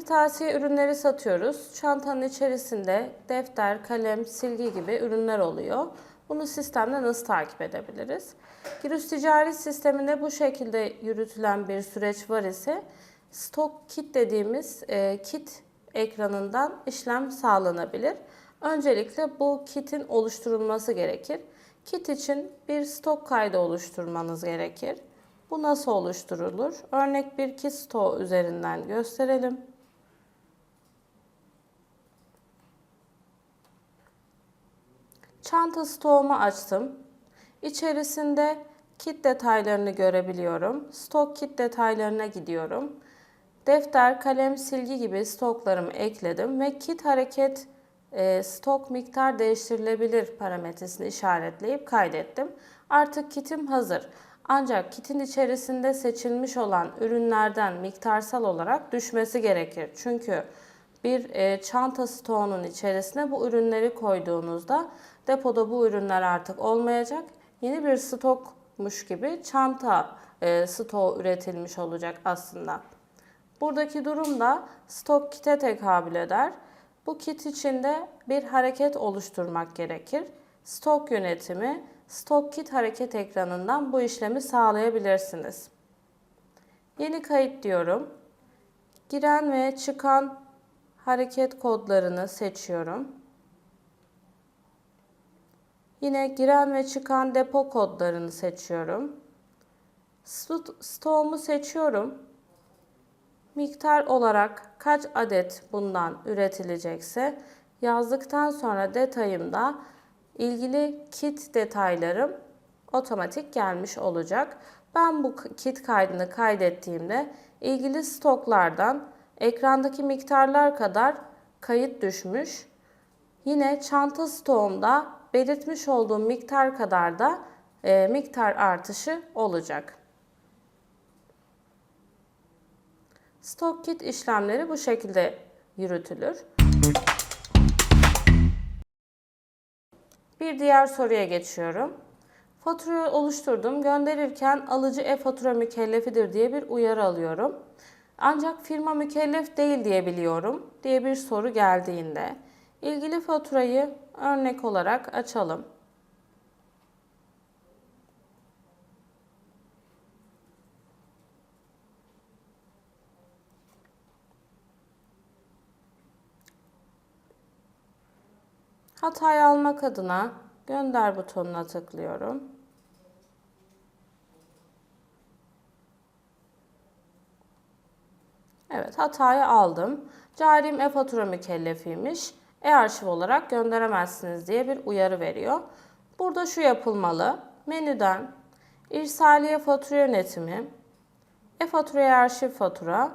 Kırtasiye ürünleri satıyoruz. Çantanın içerisinde defter, kalem, silgi gibi ürünler oluyor. Bunu sistemde nasıl takip edebiliriz? Giriş ticari sisteminde bu şekilde yürütülen bir süreç var ise stok kit dediğimiz e, kit ekranından işlem sağlanabilir. Öncelikle bu kitin oluşturulması gerekir. Kit için bir stok kaydı oluşturmanız gerekir. Bu nasıl oluşturulur? Örnek bir kit stoğu üzerinden gösterelim. Çanta stoğumu açtım. İçerisinde kit detaylarını görebiliyorum. Stok kit detaylarına gidiyorum. Defter, kalem, silgi gibi stoklarımı ekledim ve kit hareket e, stok miktar değiştirilebilir parametresini işaretleyip kaydettim. Artık kitim hazır. Ancak kitin içerisinde seçilmiş olan ürünlerden miktarsal olarak düşmesi gerekir. Çünkü bir e, çanta stoğunun içerisine bu ürünleri koyduğunuzda depoda bu ürünler artık olmayacak. Yeni bir stokmuş gibi çanta e, stoğu üretilmiş olacak aslında. Buradaki durum da stok kite tekabül eder. Bu kit içinde bir hareket oluşturmak gerekir. Stok yönetimi, stok kit hareket ekranından bu işlemi sağlayabilirsiniz. Yeni kayıt diyorum. Giren ve çıkan hareket kodlarını seçiyorum. Yine giren ve çıkan depo kodlarını seçiyorum. Stoğumu seçiyorum. Miktar olarak kaç adet bundan üretilecekse yazdıktan sonra detayımda ilgili kit detaylarım otomatik gelmiş olacak. Ben bu kit kaydını kaydettiğimde ilgili stoklardan ekrandaki miktarlar kadar kayıt düşmüş. Yine çanta stoğumda belirtmiş olduğum miktar kadar da e, miktar artışı olacak. Stok kit işlemleri bu şekilde yürütülür. Bir diğer soruya geçiyorum. Faturayı oluşturdum. Gönderirken alıcı e-fatura mükellefidir diye bir uyarı alıyorum. Ancak firma mükellef değil diye biliyorum diye bir soru geldiğinde ilgili faturayı örnek olarak açalım. Hatayı almak adına gönder butonuna tıklıyorum. Evet hatayı aldım. Carim e-fatura mükellefiymiş. E-arşiv olarak gönderemezsiniz diye bir uyarı veriyor. Burada şu yapılmalı. Menüden İrsaliye fatura yönetimi, e-fatura arşiv fatura,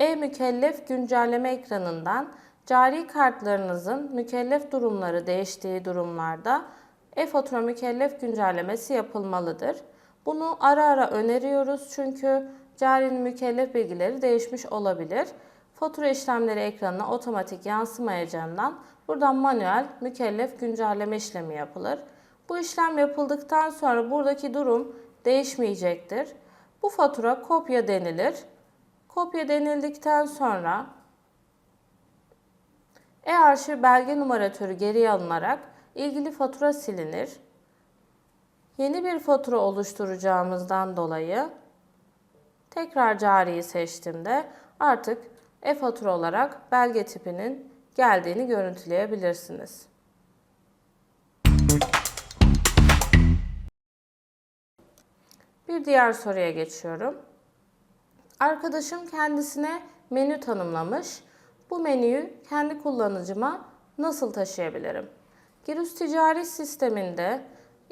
e-mükellef güncelleme ekranından cari kartlarınızın mükellef durumları değiştiği durumlarda e-fatura mükellef güncellemesi yapılmalıdır. Bunu ara ara öneriyoruz çünkü carinin mükellef bilgileri değişmiş olabilir. Fatura işlemleri ekranına otomatik yansımayacağından buradan manuel mükellef güncelleme işlemi yapılır. Bu işlem yapıldıktan sonra buradaki durum değişmeyecektir. Bu fatura kopya denilir. Kopya denildikten sonra e-arşiv belge numaratörü geriye alınarak ilgili fatura silinir. Yeni bir fatura oluşturacağımızdan dolayı tekrar cariyi seçtiğimde artık e-fatura olarak belge tipinin geldiğini görüntüleyebilirsiniz. Bir diğer soruya geçiyorum. Arkadaşım kendisine menü tanımlamış. Bu menüyü kendi kullanıcıma nasıl taşıyabilirim? Girus ticari sisteminde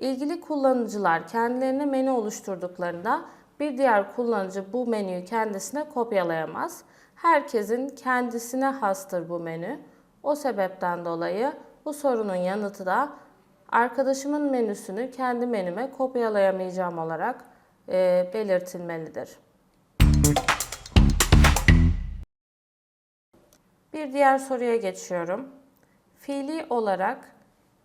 ilgili kullanıcılar kendilerine menü oluşturduklarında bir diğer kullanıcı bu menüyü kendisine kopyalayamaz. Herkesin kendisine hastır bu menü. O sebepten dolayı bu sorunun yanıtı da arkadaşımın menüsünü kendi menüme kopyalayamayacağım olarak e, belirtilmelidir. Bir diğer soruya geçiyorum. Fiili olarak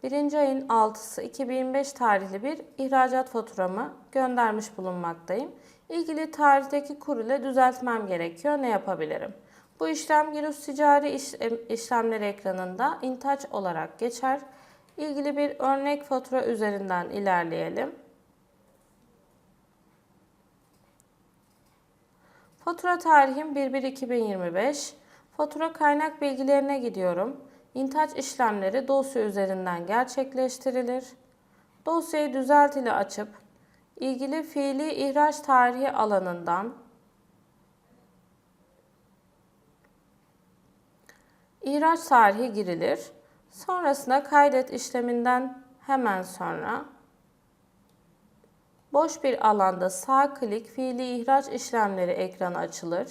1. ayın 6'sı 2025 tarihli bir ihracat faturamı göndermiş bulunmaktayım. İlgili tarihteki kur ile düzeltmem gerekiyor. Ne yapabilirim? Bu işlem Girus Ticari İş- İşlemleri ekranında intaç olarak geçer. İlgili bir örnek fatura üzerinden ilerleyelim. Fatura tarihim 1-1-2025. Fatura kaynak bilgilerine gidiyorum. İntaç işlemleri dosya üzerinden gerçekleştirilir. Dosyayı düzelt ile açıp ilgili fiili ihraç tarihi alanından ihraç tarihi girilir. Sonrasında kaydet işleminden hemen sonra boş bir alanda sağ klik fiili ihraç işlemleri ekranı açılır.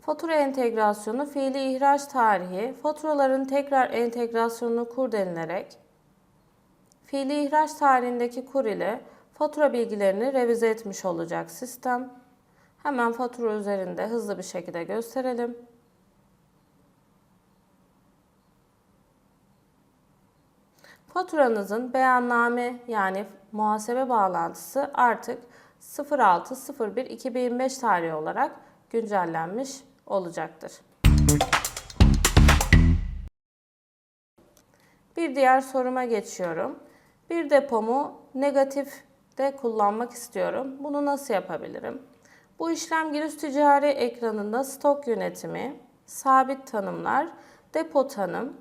Fatura entegrasyonu, fiili ihraç tarihi, faturaların tekrar entegrasyonunu kur denilerek, fiili ihraç tarihindeki kur ile fatura bilgilerini revize etmiş olacak sistem. Hemen fatura üzerinde hızlı bir şekilde gösterelim. Faturanızın beyanname yani muhasebe bağlantısı artık 06.01.2025 tarihi olarak güncellenmiş olacaktır. Bir diğer soruma geçiyorum. Bir depomu negatifte kullanmak istiyorum. Bunu nasıl yapabilirim? Bu işlem giriş ticari ekranında stok yönetimi, sabit tanımlar, depo tanım,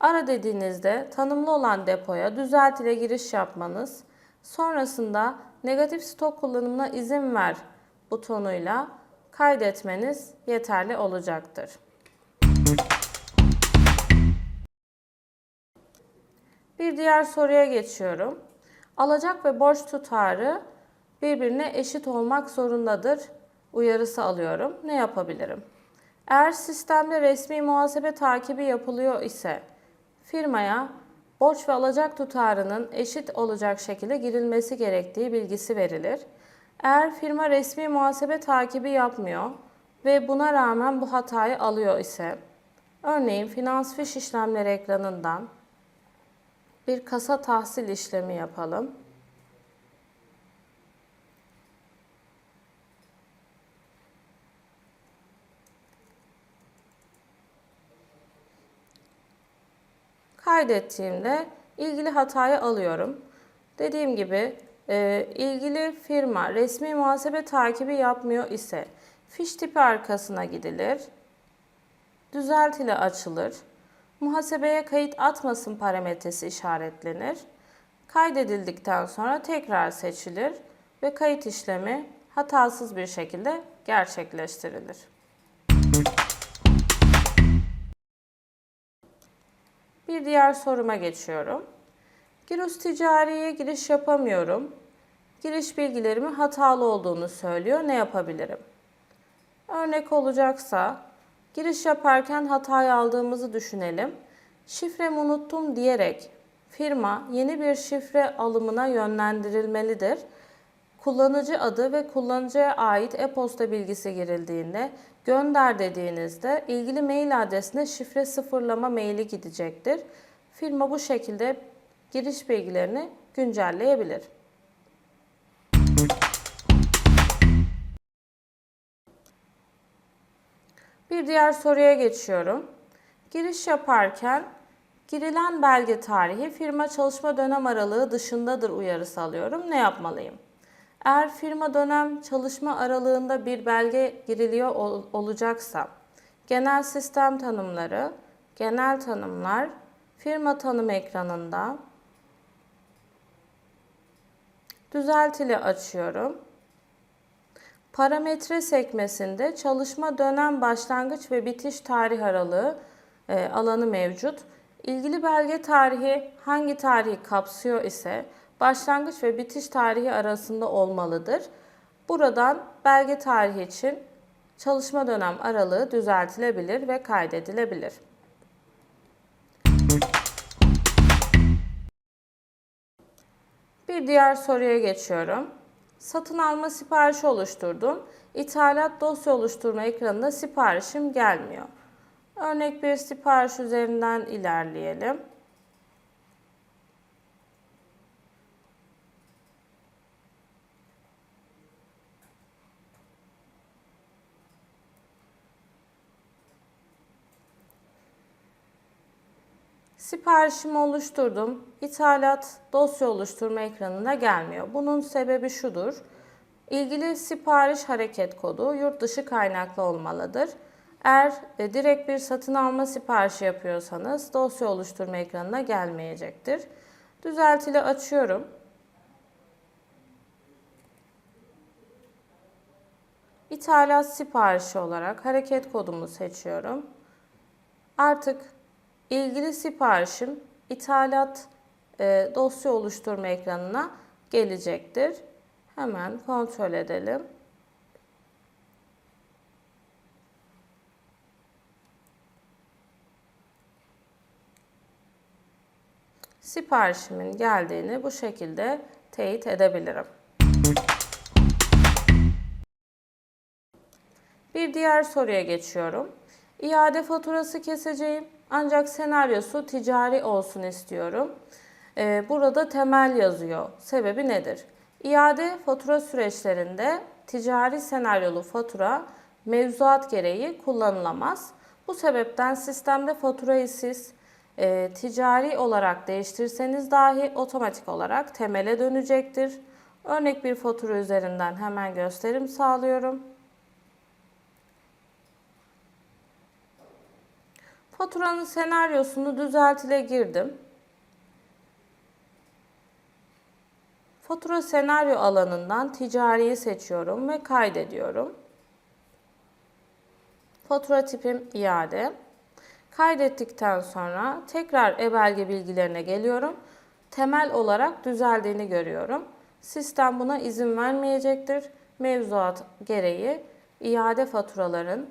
Ara dediğinizde tanımlı olan depoya düzelt ile giriş yapmanız, sonrasında negatif stok kullanımına izin ver butonuyla kaydetmeniz yeterli olacaktır. Bir diğer soruya geçiyorum. Alacak ve borç tutarı birbirine eşit olmak zorundadır uyarısı alıyorum. Ne yapabilirim? Eğer sistemde resmi muhasebe takibi yapılıyor ise firmaya borç ve alacak tutarının eşit olacak şekilde girilmesi gerektiği bilgisi verilir. Eğer firma resmi muhasebe takibi yapmıyor ve buna rağmen bu hatayı alıyor ise, örneğin finans fiş işlemleri ekranından bir kasa tahsil işlemi yapalım. Kaydettiğimde ilgili hatayı alıyorum. Dediğim gibi e, ilgili firma resmi muhasebe takibi yapmıyor ise fiş tipi arkasına gidilir. Düzelt ile açılır. Muhasebeye kayıt atmasın parametresi işaretlenir. Kaydedildikten sonra tekrar seçilir ve kayıt işlemi hatasız bir şekilde gerçekleştirilir. Bir diğer soruma geçiyorum. Giros ticariye giriş yapamıyorum. Giriş bilgilerimin hatalı olduğunu söylüyor. Ne yapabilirim? Örnek olacaksa giriş yaparken hatayı aldığımızı düşünelim. Şifremi unuttum diyerek firma yeni bir şifre alımına yönlendirilmelidir. Kullanıcı adı ve kullanıcıya ait e-posta bilgisi girildiğinde gönder dediğinizde ilgili mail adresine şifre sıfırlama maili gidecektir. Firma bu şekilde giriş bilgilerini güncelleyebilir. Bir diğer soruya geçiyorum. Giriş yaparken girilen belge tarihi firma çalışma dönem aralığı dışındadır uyarısı alıyorum. Ne yapmalıyım? Eğer firma dönem çalışma aralığında bir belge giriliyor ol, olacaksa, genel sistem tanımları, genel tanımlar, firma tanım ekranında düzeltili açıyorum. Parametre sekmesinde çalışma dönem başlangıç ve bitiş tarih aralığı e, alanı mevcut. İlgili belge tarihi hangi tarihi kapsıyor ise başlangıç ve bitiş tarihi arasında olmalıdır. Buradan belge tarihi için çalışma dönem aralığı düzeltilebilir ve kaydedilebilir. Bir diğer soruya geçiyorum. Satın alma siparişi oluşturdum. İthalat dosya oluşturma ekranında siparişim gelmiyor. Örnek bir sipariş üzerinden ilerleyelim. Siparişimi oluşturdum. İthalat dosya oluşturma ekranına gelmiyor. Bunun sebebi şudur. İlgili sipariş hareket kodu yurt dışı kaynaklı olmalıdır. Eğer e, direkt bir satın alma siparişi yapıyorsanız dosya oluşturma ekranına gelmeyecektir. Düzeltili açıyorum. İthalat siparişi olarak hareket kodumu seçiyorum. Artık ilgili siparişim ithalat e, dosya oluşturma ekranına gelecektir. Hemen kontrol edelim. Siparişimin geldiğini bu şekilde teyit edebilirim. Bir diğer soruya geçiyorum. İade faturası keseceğim ancak senaryosu ticari olsun istiyorum. Ee, burada temel yazıyor. Sebebi nedir? İade fatura süreçlerinde ticari senaryolu fatura mevzuat gereği kullanılamaz. Bu sebepten sistemde faturayı siz e, ticari olarak değiştirseniz dahi otomatik olarak temele dönecektir. Örnek bir fatura üzerinden hemen gösterim sağlıyorum. Faturanın senaryosunu düzeltile girdim. Fatura senaryo alanından ticariyi seçiyorum ve kaydediyorum. Fatura tipim iade. Kaydettikten sonra tekrar e-belge bilgilerine geliyorum. Temel olarak düzeldiğini görüyorum. Sistem buna izin vermeyecektir. Mevzuat gereği iade faturaların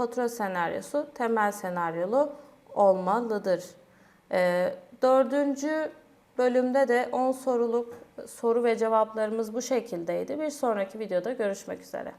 fatura senaryosu temel senaryolu olmalıdır. E, dördüncü bölümde de 10 soruluk soru ve cevaplarımız bu şekildeydi. Bir sonraki videoda görüşmek üzere.